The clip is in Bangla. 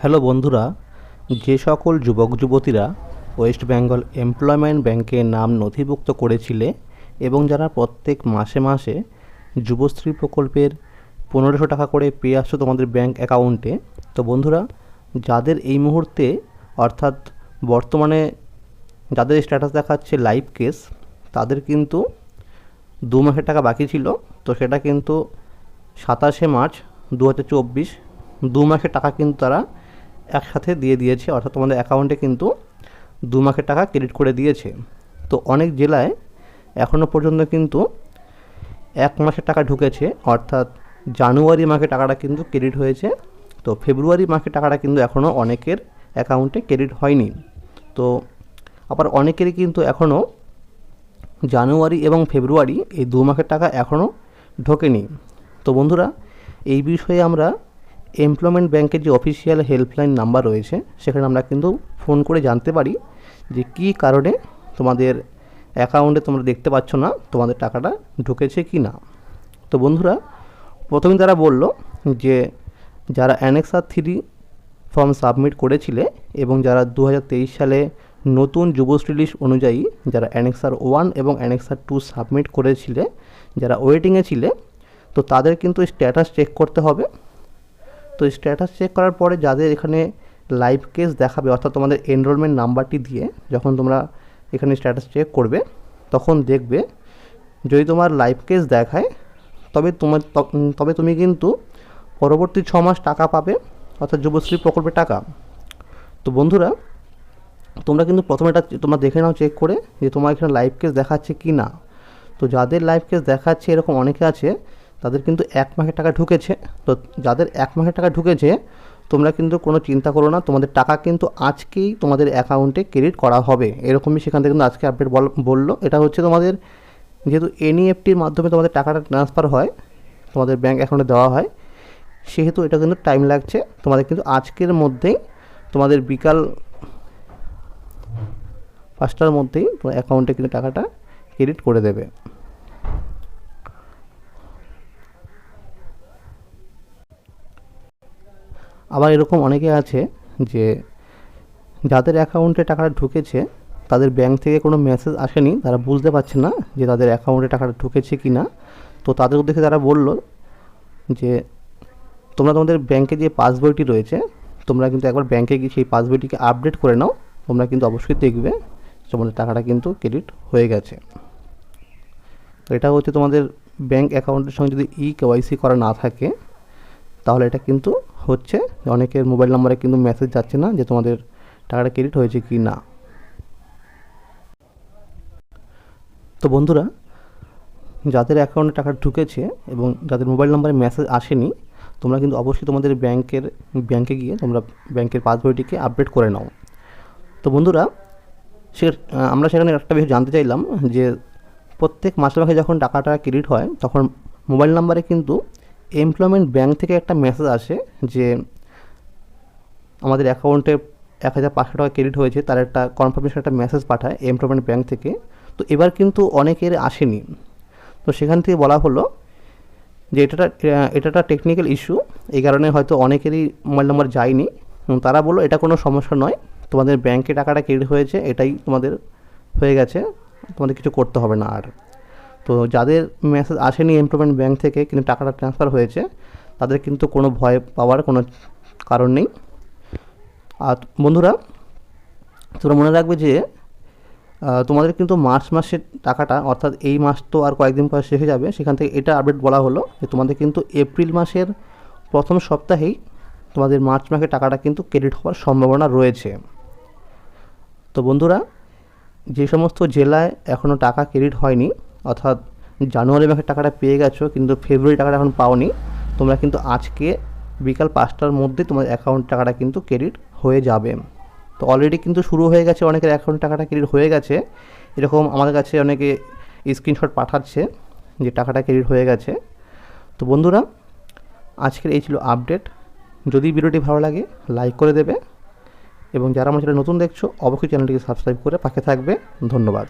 হ্যালো বন্ধুরা, যে সকল যুবক যুবতীরা ওয়েস্ট বেঙ্গল এমপ্লয়মেন্ট ব্যাংকে নাম নথিভুক্ত করেছিলে এবং যারা প্রত্যেক মাসে মাসে যুবশ্রী প্রকল্পের পনেরোশো টাকা করে পেয়ে আসছো তোমাদের ব্যাংক অ্যাকাউন্টে, তো বন্ধুরা, যাদের এই মুহূর্তে অর্থাৎ বর্তমানে যাদের স্ট্যাটাস দেখাচ্ছে লাইভ কেস তাদের কিন্তু দু মাসের টাকা বাকি ছিল, তো সেটা কিন্তু সাতাশে মার্চ দু হাজার চব্বিশ, দু মাসের টাকা কিন্তু তারা একসাথে দিয়ে দিয়েছে, অর্থাৎ তোমাদের অ্যাকাউন্টে কিন্তু দু মাসের টাকা ক্রেডিট করে দিয়েছে। তো অনেক জেলায় এখনও পর্যন্ত কিন্তু এক মাসের টাকা ঢুকেছে, অর্থাৎ জানুয়ারি মাসে টাকাটা কিন্তু ক্রেডিট হয়েছে। তো ফেব্রুয়ারি মাসে টাকাটা কিন্তু এখনও অনেকের অ্যাকাউন্টে ক্রেডিট হয়নি। তো আবার অনেকেরই কিন্তু এখনও জানুয়ারি এবং ফেব্রুয়ারি এই দু মাসের টাকা এখনও ঢোকেনি। তো বন্ধুরা, এই বিষয়ে আমরা এমপ্লয়মেন্ট ব্যাংকের যে অফিসিয়াল হেল্পলাইন নাম্বার রয়েছে, সেখানে আমরা কিন্তু ফোন করে জানতে পারি যে কী কারণে তোমাদের অ্যাকাউন্টে তোমরা দেখতে পাচ্ছ না, তোমাদের টাকাটা ঢুকেছে কি না। তো বন্ধুরা প্রথমে তারা বলল যে যারা অ্যানেক্সার থ্রি ফর্ম সাবমিট করেছিলে এবং যারা দু হাজার তেইশ সালে নতুন যুবশ্রী লিস্ট অনুযায়ী যারা অ্যানেক্সার ওয়ান এবং অ্যানেক্সার টু সাবমিট করেছিলে, যারা ওয়েটিংয়ে ছিলে, তো তাদের কিন্তু স্ট্যাটাস চেক করতে হবে। তো স্ট্যাটাস চেক করার পরে যাদের এখানে লাইভ কেস দেখাবে, অর্থাৎ তোমাদের এনরোলমেন্ট নাম্বারটি দিয়ে যখন তোমরা এখানে স্ট্যাটাস চেক করবে, তখন দেখবে যদি তোমার লাইভ কেস দেখায়, তবে তোমার তবে তুমি কিন্তু পরবর্তী ছ মাস টাকা পাবে, অর্থাৎ যুবশ্রী প্রকল্পের টাকা। তো বন্ধুরা, তোমরা কিন্তু প্রথমে এটা তোমরা দেখে নাও চেক করে যে তোমার এখানে লাইভ কেস দেখাচ্ছে কি না তো যাদের লাইভ কেস দেখাচ্ছে এরকম অনেকে আছে তাদের কিন্তু এক মাসের টাকা ঢুকেছে। তো যাদের এক মাসের টাকা ঢুকেছে, তোমরা কিন্তু কোনো চিন্তা করো না, তোমাদের টাকা কিন্তু আজকেই তোমাদের অ্যাকাউন্টে ক্রেডিট করা হবে। এরকমই সেখান থেকে কিন্তু আজকে আপডেট বলল। এটা হচ্ছে তোমাদের যেহেতু এনইএফটির মাধ্যমে তোমাদের টাকাটা ট্রান্সফার হয়, তোমাদের ব্যাঙ্ক অ্যাকাউন্টে দেওয়া হয়, সেহেতু এটা কিন্তু টাইম লাগছে। তোমাদের কিন্তু আজকের মধ্যেই তোমাদের বিকাল পাঁচটার মধ্যেই তোমার অ্যাকাউন্টে কিন্তু টাকাটা ক্রেডিট করে দেবে। আবার এরকম অনেকে আছে যে যাদের অ্যাকাউন্টে টাকাটা ঢুকেছে, তাদের ব্যাংক থেকে কোনো মেসেজ আসেনি, তারা বুঝতে পারছে না যে তাদের অ্যাকাউন্টে টাকাটা ঢুকেছে কি না তো তাদের উদ্দেশ্যে তারা বলল যে, তোমরা তোমাদের ব্যাংকে যে পাসবইটি রয়েছে, তোমরা কিন্তু একবার ব্যাংকে গিয়ে সেই পাসবইটিকে আপডেট করে নাও। তোমরা কিন্তু অবশ্যই দেখবে তোমাদের টাকাটা কিন্তু ক্রেডিট হয়ে গেছে। তো এটা হচ্ছে তোমাদের ব্যাংক অ্যাকাউন্টের সঙ্গে যদি ই কেওয়াইসি করা না থাকে তাহলে এটা কিন্তু হচ্ছে অনেকের মোবাইল নাম্বারে কিন্তু মেসেজ যাচ্ছে না যে তোমাদের টাকাটা ক্রেডিট হয়েছে কি না। তো বন্ধুরা, যাদের অ্যাকাউন্টে টাকা ঢুকেছে এবং যাদের মোবাইল নাম্বারে মেসেজ আসেনি, তোমরা কিন্তু অবশ্যই তোমাদের ব্যাংকের, ব্যাংকে গিয়ে তোমরা ব্যাংকের পাসবইটিকে আপডেট করে নাও। তো বন্ধুরা, সে, আমরা সেখানে একটা বিষয় জানতে চাইলাম যে প্রত্যেক মাসে মাসে যখন টাকাটা ক্রেডিট হয়, তখন মোবাইল নাম্বারে কিন্তু এমপ্লয়মেন্ট ব্যাংক থেকে একটা মেসেজ আসে যে, আমাদের অ্যাকাউন্টে এক হাজার পাঁচশো টাকা ক্রেডিট হয়েছে, তার একটা কনফার্মেশন একটা মেসেজ পাঠায় এমপ্লয়মেন্ট ব্যাংক থেকে। তো এবার কিন্তু অনেকের আসেনি। তো সেখান থেকে বলা হলো যে, এটা এটা একটা টেকনিক্যাল ইস্যু এই কারণে হয়তো অনেকেরই মোবাইল নাম্বার যায়নি। তারা বলল, এটা কোনো সমস্যা নয়, তোমাদের ব্যাংকে টাকাটা ক্রেডিট হয়েছে, এটাই তোমাদের হয়ে গেছে, তোমাদের কিছু করতে হবে না আর। তো যাদের মেসেজ আসেনি এমপ্লয়মেন্ট ব্যাংক থেকে কিন্তু টাকাটা ট্রান্সফার হয়েছে, তাদের কিন্তু কোনো ভয় পাওয়ার কোনো কারণ নেই। আর বন্ধুরা, তোমরা মনে রাখবে যে তোমাদের কিন্তু মার্চ মাসের টাকাটা, অর্থাৎ এই মাস তো আর কয়েকদিন পর শেষ হয়ে যাবে, সেখান থেকে এটা আপডেট বলা হলো যে তোমাদের কিন্তু এপ্রিল মাসের প্রথম সপ্তাহেই তোমাদের মার্চ মাসের টাকাটা কিন্তু ক্রেডিট হওয়ার সম্ভাবনা রয়েছে। তো বন্ধুরা, যে সমস্ত জেলায় এখনও টাকা ক্রেডিট হয়নি অর্থাৎ জানুয়ারি মাসের টাকাটা পেয়ে গেছো, কিন্তু ফেব্রুয়ারি টাকাটা এখন পাওনি। তোমরা কিন্তু আজকে বিকাল পাঁচটার মধ্যে তোমার অ্যাকাউন্ট টাকাটা কিন্তু ক্রেডিট হয়ে যাবে। তো অলরেডি কিন্তু শুরু হয়ে গেছে, অনেকের অ্যাকাউন্ট টাকাটা ক্রেডিট হয়ে গেছে। এরকম আমাদের কাছে অনেকে স্ক্রিনশট পাঠাচ্ছে যে টাকাটা ক্রেডিট হয়ে গেছে। তো বন্ধুরা, আজকের এই ছিল আপডেট যদি ভিডিওটি ভালো লাগে লাইক করে দেবে। এবং যারা আমার চ্যানেল নতুন দেখছ, অবশ্যই চ্যানেলটিকে সাবস্ক্রাইব করে পাশে থাকবে। ধন্যবাদ।